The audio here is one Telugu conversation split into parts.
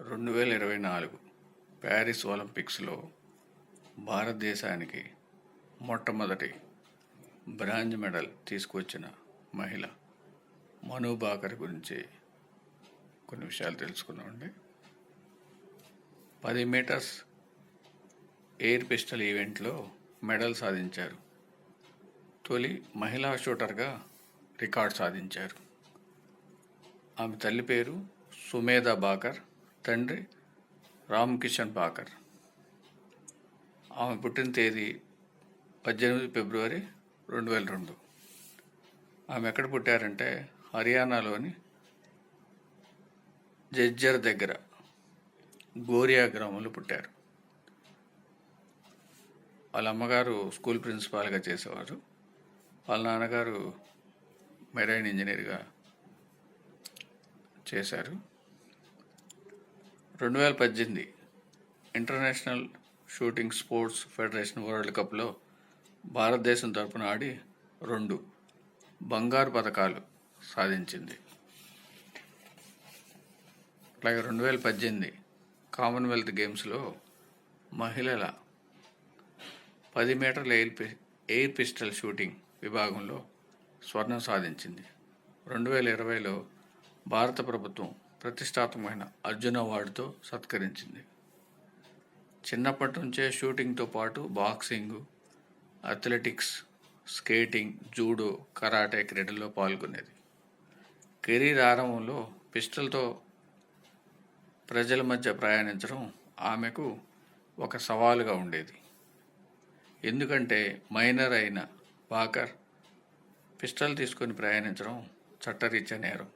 రెండు వేల ఇరవై నాలుగు ప్యారిస్ ఒలింపిక్స్లో భారతదేశానికి మొట్టమొదటి బ్రాంజ్ మెడల్ తీసుకొచ్చిన మహిళ మను బాకర్ గురించి కొన్ని విషయాలు తెలుసుకుందామండి పది మీటర్స్ ఎయిర్ పిస్టల్ ఈవెంట్లో మెడల్ సాధించారు. తొలి మహిళా షూటర్గా రికార్డ్ సాధించారు. ఆమె తల్లి పేరు సుమేధ బాకర్ తండ్రి రామ్ కిషన్ బాకర్ ఆమె పుట్టిన తేదీ పద్దెనిమిది ఫిబ్రవరి రెండు వేల రెండు. ఆమె ఎక్కడ పుట్టారంటే హర్యానాలోని జజ్జర్ దగ్గర గోరియా గ్రామంలో పుట్టారు. వాళ్ళ అమ్మగారు స్కూల్ ప్రిన్సిపాల్గా చేసేవారు. వాళ్ళ నాన్నగారు మెరైన్ ఇంజనీర్గా చేశారు. రెండు వేల పద్దెనిమిది international shooting sports federation world కప్లో భారతదేశం తరపున ఆడి రెండు బంగారు పథకాలు సాధించింది. అలాగే రెండు వేల పద్దెనిమిది కామన్వెల్త్ గేమ్స్లో మహిళల పది మీటర్ల air P air pistol shooting విభాగంలో స్వర్ణం సాధించింది. రెండు వేల ఇరవైలో భారత ప్రభుత్వం ప్రతిష్టాత్మకమైన అర్జున అవార్డుతో సత్కరించింది. చిన్నప్పటి నుంచే షూటింగ్తో పాటు boxing athletics skating judo karate క్రీడల్లో పాల్గొనేది. కెరీర్ ఆరంభంలో పిస్టల్తో ప్రజల మధ్య ప్రయాణించడం ఆమెకు ఒక సవాలుగా ఉండేది. ఎందుకంటే మైనర్ అయిన బాకర్ పిస్టల్ తీసుకొని ప్రయాణించడం చట్టరీత్యా నేరం.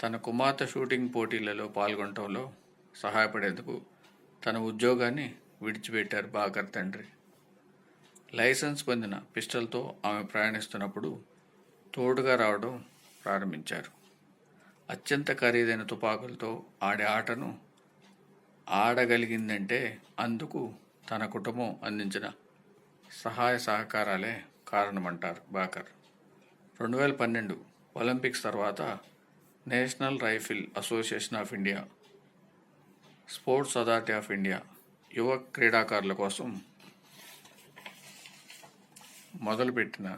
తన కుమార్తె షూటింగ్ పోటీలలో పాల్గొనడంలో సహాయపడేందుకు తన ఉద్యోగాన్ని విడిచిపెట్టారు బాకర్ తండ్రి. లైసెన్స్ పొందిన పిస్టల్తో ఆమె ప్రయాణిస్తున్నప్పుడు తోడుగా రావడం ప్రారంభించారు. అత్యంత ఖరీదైన తుపాకులతో ఆడే ఆటను ఆడగలిగిందంటే అందుకు తన కుటుంబం అందించిన సహాయ సహకారాలే కారణమంటారు బాకర్ రెండు వేల పన్నెండు ఒలింపిక్స్ తర్వాత national rifle association of India sports authority of India యువ క్రీడాకారుల కోసం మొదలుపెట్టిన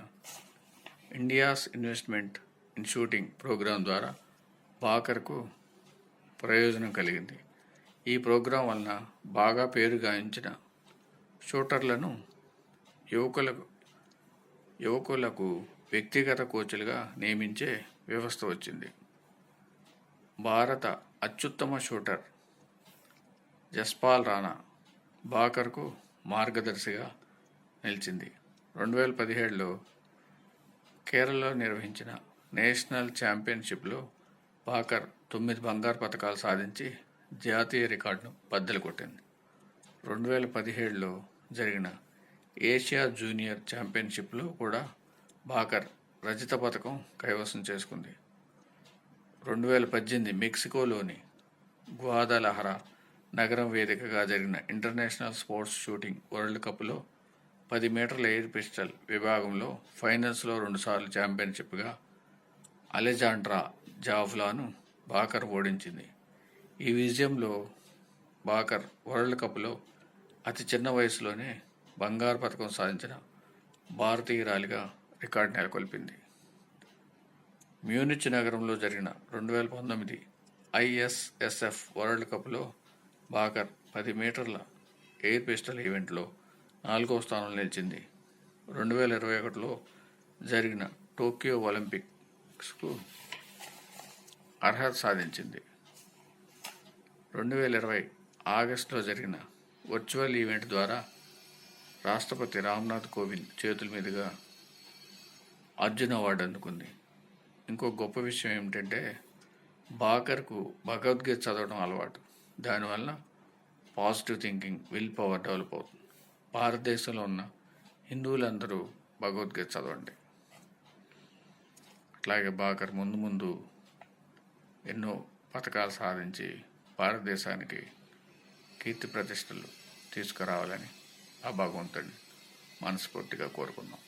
India's investment in shooting programme ద్వారా బాకర్కు ప్రయోజనం కలిగింది. ఈ ప్రోగ్రాం వలన బాగా పేరు గాయించిన షూటర్లను యువకులకు యువకులకు వ్యక్తిగత కోచ్లుగా నియమించే వ్యవస్థ వచ్చింది. భారత అత్యుత్తమ షూటర్ జస్పాల్ రాణా బాకర్కు మార్గదర్శిగా నిలిచింది. రెండు వేల పదిహేడులో కేరళలో నిర్వహించిన నేషనల్ ఛాంపియన్షిప్లో బాకర్ తొమ్మిది బంగారు పథకాలు సాధించి జాతీయ రికార్డును బద్దలు కొట్టింది. రెండు వేల పదిహేడులో జరిగిన ఏషియా జూనియర్ ఛాంపియన్షిప్లో కూడా బాకర్ రజిత పథకం కైవసం చేసుకుంది. రెండు వేల పద్దెనిమిది మెక్సికోలోని గ్వాదలహరా నగరం వేదికగా జరిగిన ఇంటర్నేషనల్ స్పోర్ట్స్ షూటింగ్ వరల్డ్ కప్లో పది మీటర్ల ఎయిర్ పిస్టల్ విభాగంలో ఫైనల్స్లో రెండుసార్లు ఛాంపియన్షిప్గా అలెజాండ్రా జాఫ్లాను బాకర్ ఓడించింది. ఈ విజయంలో బాకర్ వరల్డ్ కప్లో అతి చిన్న వయసులోనే బంగారు పథకం సాధించిన భారతీయురాలిగా రికార్డు నెలకొల్పింది. మ్యూనిచ్ నగరంలో జరిగిన రెండు వేల పంతొమ్మిది ఐఎస్ఎస్ఎఫ్ వరల్డ్ కప్లో బాకర్ పది మీటర్ల ఎయిర్ పిస్టల్ ఈవెంట్లో నాలుగో స్థానం నిలిచింది. రెండు వేల ఇరవై ఒకటిలో జరిగిన టోక్యో ఒలింపిక్స్కు అర్హత సాధించింది. రెండు వేల ఇరవై ఆగస్టులో జరిగిన వర్చువల్ ఈవెంట్ ద్వారా రాష్ట్రపతి రామ్నాథ్ కోవింద్ చేతుల మీదుగా అర్జున్ అవార్డు అందుకుంది. ఇంకో గొప్ప విషయం ఏమిటంటే బాకర్కు భగవద్గీత చదవడం అలవాటు. దానివల్ల positive thinking will power develop అవుతుంది. భారతదేశంలో ఉన్న హిందువులందరూ భగవద్గీత చదవండి. అట్లాగే బాకర్ ముందు ముందు ఎన్నో పథకాలు సాధించి భారతదేశానికి కీర్తి ప్రతిష్టలు తీసుకురావాలని ఆ భగవంతుడిని మనస్ఫూర్తిగా కోరుకుందాం.